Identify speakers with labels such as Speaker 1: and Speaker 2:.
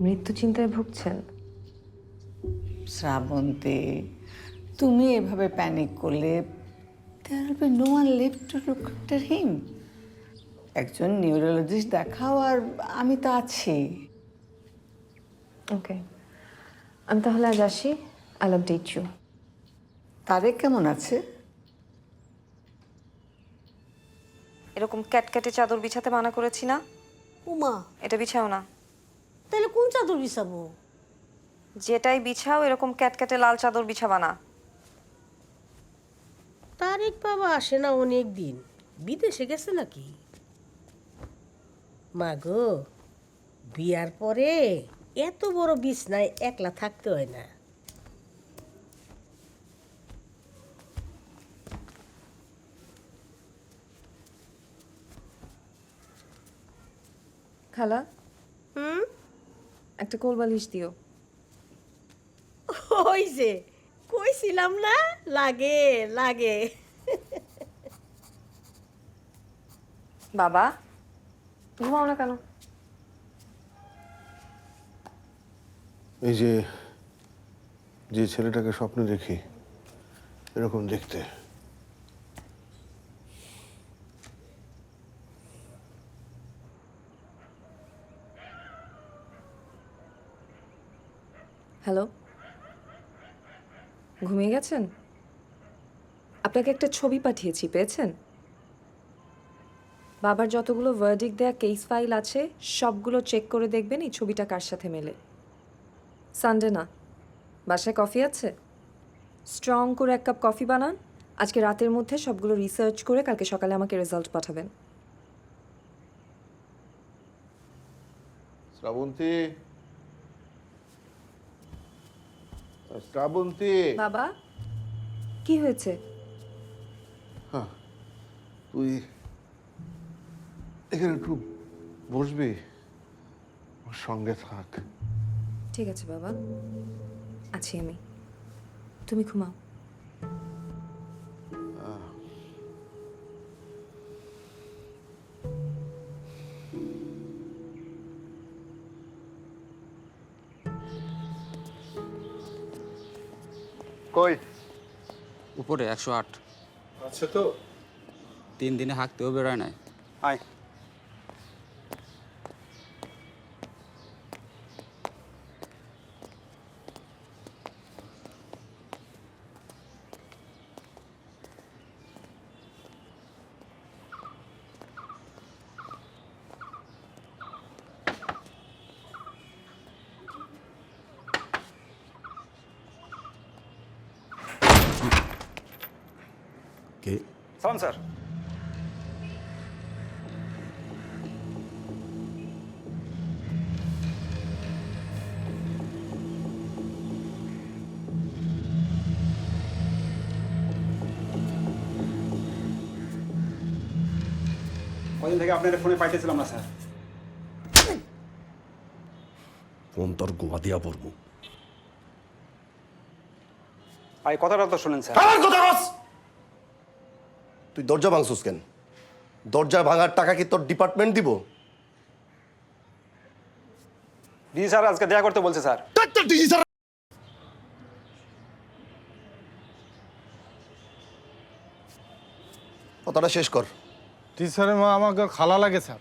Speaker 1: মৃত্যু চিন্তায় ভুগছেন?
Speaker 2: শ্রাবন্তী তুমি এভাবে প্যানিক করলে there be no one live to look after him একজন নিউরোলজিস্ট দেখাও আর আমি তো আছি।
Speaker 1: ওকে আমি তাহলে আজ আসি। আই আপডেট ইউ
Speaker 2: তারেক কেমন আছে?
Speaker 3: এরকম ক্যাটক্যাটে চাদর বিছাতে মানা করেছি না।
Speaker 4: উমা।
Speaker 3: এটা বিছাও না।
Speaker 4: তাহলে কোন চাদর বিছাবো?
Speaker 3: যেটাই বিছাও এরকম ক্যাটক্যাটে লাল চাদর বিছাবা না।
Speaker 4: তারেক বাবা আসে না অনেক দিন। বিদেশে গেছে নাকি? মা গো বিয়ার পরে এত বড় বিছনায় একলা থাকতে হয় না।
Speaker 1: খালা?
Speaker 4: হুম?
Speaker 1: একটা কোল বালিশ দিও।
Speaker 4: ওই যে কইছিলাম না? লাগে লাগে।
Speaker 1: বাবা ঘুমাও না কেন?
Speaker 5: এই যে যে ছেলেটাকে স্বপ্নে দেখি এরকম দেখতে।
Speaker 1: হ্যালো? ঘুমিয়ে গেছেন? আপনাকে একটা ছবি পাঠিয়েছি, পেয়েছেন? বাবার যতগুলো ভার্ডিক দেয়া কেস ফাইল আছে, সবগুলো চেক করে দেখবেন, এই ছবিটা কার সাথে মেলে। সানডে না। বাসায় কফি আছে? স্ট্রং করে এক কাপ কফি বানান। আজকে রাতের মধ্যে সবগুলো রিসার্চ করে কালকে সকালে আমাকে রেজাল্ট পাঠাবেন।
Speaker 5: শ্রাবন্তী? শ্রাবন্তী।
Speaker 1: বাবা কি হয়েছে?
Speaker 5: তুই এখানে একটু বসবি? ওর সঙ্গে থাক।
Speaker 1: ঠিক আছে বাবা আছি আমি। তুমি ঘুমাও।
Speaker 6: কই?
Speaker 7: উপরে একশো আট।
Speaker 6: আচ্ছা তো?
Speaker 7: তিন দিনে হাঁকতেও বেরোয় নাই।
Speaker 6: আয়।
Speaker 8: কে
Speaker 6: সালাম স্যার কদিন থেকে আপনার ফোনে পাইতেছিলাম না স্যার।
Speaker 8: ফোন তোর গোয়া দিয়া পড়ব।
Speaker 6: আই কথাটা তো শুনেন স্যার।
Speaker 8: আমার কথা তুই দরজা ভাঙছিস কেন? দরজা ভাঙার টাকা কি তোর ডিপার্টমেন্ট দিব?
Speaker 6: জি স্যার আজকে দেখা করতে বলছে স্যার।
Speaker 8: কথাটা শেষ কর।
Speaker 9: টিচারে মা আমাকে খালা লাগে স্যার।